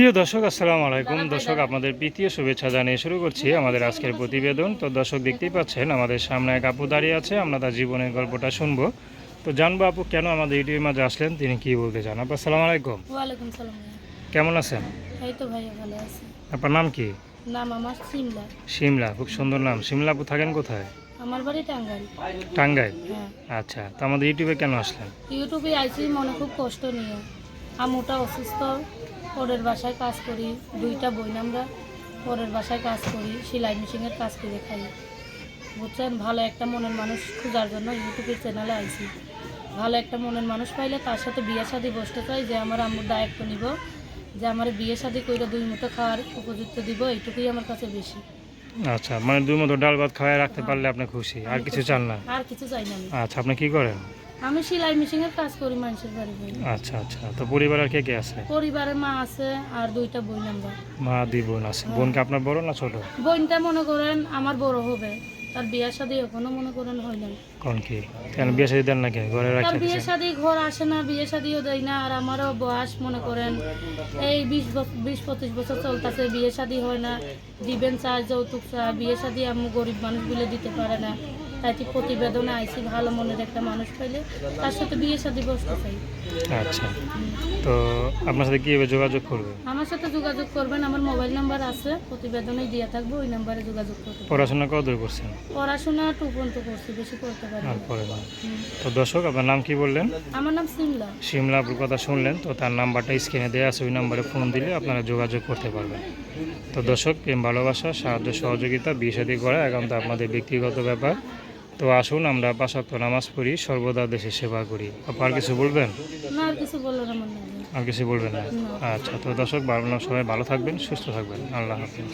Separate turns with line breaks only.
প্রিয় দর্শক আসসালামু আলাইকুম। দর্শক আপনাদের প্রীতীয় শুভেচ্ছা জানিয়ে শুরু করছি আমাদের আজকের প্রতিবেদন। তো দর্শক দেখতেই পাচ্ছেন আমাদের সামনে এক আপু দাঁড়িয়ে আছে আমরা তার জীবনের গল্পটা শুনব। তো জানব আপু কেন আমাদের ইউটিউবের মাঝে আসলেন তিনি কি বলতে চান? আপু আসসালামু আলাইকুম।
ওয়ালাইকুম সালাম ভাইয়া।
কেমন আছেন?
এই তো ভাইয়া ভালো আছে।
আপনার নাম কি?
নাম আমার সিমলা।
শিমলা খুব সুন্দর নাম। শিমলা আপু থাকেন কোথায়?
আমার বাড়ি টাঙ্গাইল।
টাঙ্গাইল?
হ্যাঁ।
আচ্ছা তো আমাদের ইউটিউবে কেন আসলেন?
ইউটিউবে আইসি মনে খুব কষ্ট নিয়ে। আমুটা অসুস্থ পরের বাসায় কাজ করি দুইটা বই আমরা পরের বাসায় কাজ করি সেলাই মেশিনের কাজ করে খাই। বুঝছেন? ভালো একটা মনের মানুষ খোঁজার জন্য ইউটিউবের চ্যানেলে আইসি ভালো একটা মনের মানুষ পাইলে তার সাথে বিয়ে শাদি বসতে চাই যে আমার আম্মুর দায়িত্ব নিব যে আমার বিয়ে শাদি করে দুই মতো খাওয়ার উপযুক্ত দিব এইটুকুই আমার কাছে বেশি।
আচ্ছা মানে দুই মতো ডাল ভাত খাওয়াই রাখতে পারলে আপনি খুশি আর কিছু চান না?
আর কিছু চাই না
আচ্ছা আপনি কি করেন?
আমি সেলাই মেশিনের কাজ করি মানুষের বাড়ি বাড়ি
আচ্ছা আচ্ছা। তো পরিবার আর কে কে আছে?
পরিবারের মা আছে আর দুইটা বোন আমরা।
মা দুই বোন আছে। বোনকে আপনার বড় না ছোট?
বোনটা মনে করেন আমার বড় হবে। তার বিয়ে শাদি এখনও মনে করেন হয় না
কোন কি? কেন বিয়ে শাদী দেন নাকি ঘরে
তার বিয়ে? শাদি ঘর আসে না বিয়ে শাদিও দেয় না। আর আমারও বয়স মনে করেন এই বিশ বছর বিশ পঁচিশ বছর চলতেছে বিয়ে শাদি হয় না। দিবেন চায় যৌতুক চায়। বিয়ে শাদি আমি গরিব মানুষগুলো দিতে পারে না। তাই প্রতিবেদনে আইসি ভালো মনের একটা মানুষ পাইলে তার সাথে বিয়ে শাদি বসতে চাই।
আচ্ছা। তো আপনার সাথে কীভাবে যোগাযোগ করবে?
আমার সাথে যোগাযোগ করবেন আমার মোবাইল নাম্বার আছে প্রতিবেদনে দিয়ে থাকব ওই নাম্বারে যোগাযোগ করবেন
পড়াশোনা কত দূর করছেন?
পড়াশোনা টু পর্যন্ত করছি বেশি করতে পারি
আর
না।
পরে না তো দর্শক আপনার নাম কি বললেন?
আমার নাম সিমলা।
শিমলা আপুর কথা শুনলেন তো তার নাম্বারটা স্ক্রিনে দেওয়া আছে ওই নাম্বারে ফোন দিলে আপনারা যোগাযোগ করতে পারবেন। তো দর্শক প্রেম ভালোবাসা সাহায্য সহযোগিতা বিয়ে শাদী করা একান্ত আপনাদের ব্যক্তিগত ব্যাপার। তো আসুন আমরা পাশাক্ত নামাজ পড়ি সর্বদা দেশে সেবা করি। আর কিছু বলবেন?
আর কিছু
বলবেন না। আচ্ছা তো দর্শক সবাই ভালো থাকবেন সুস্থ থাকবেন। আল্লাহ হাফিজ।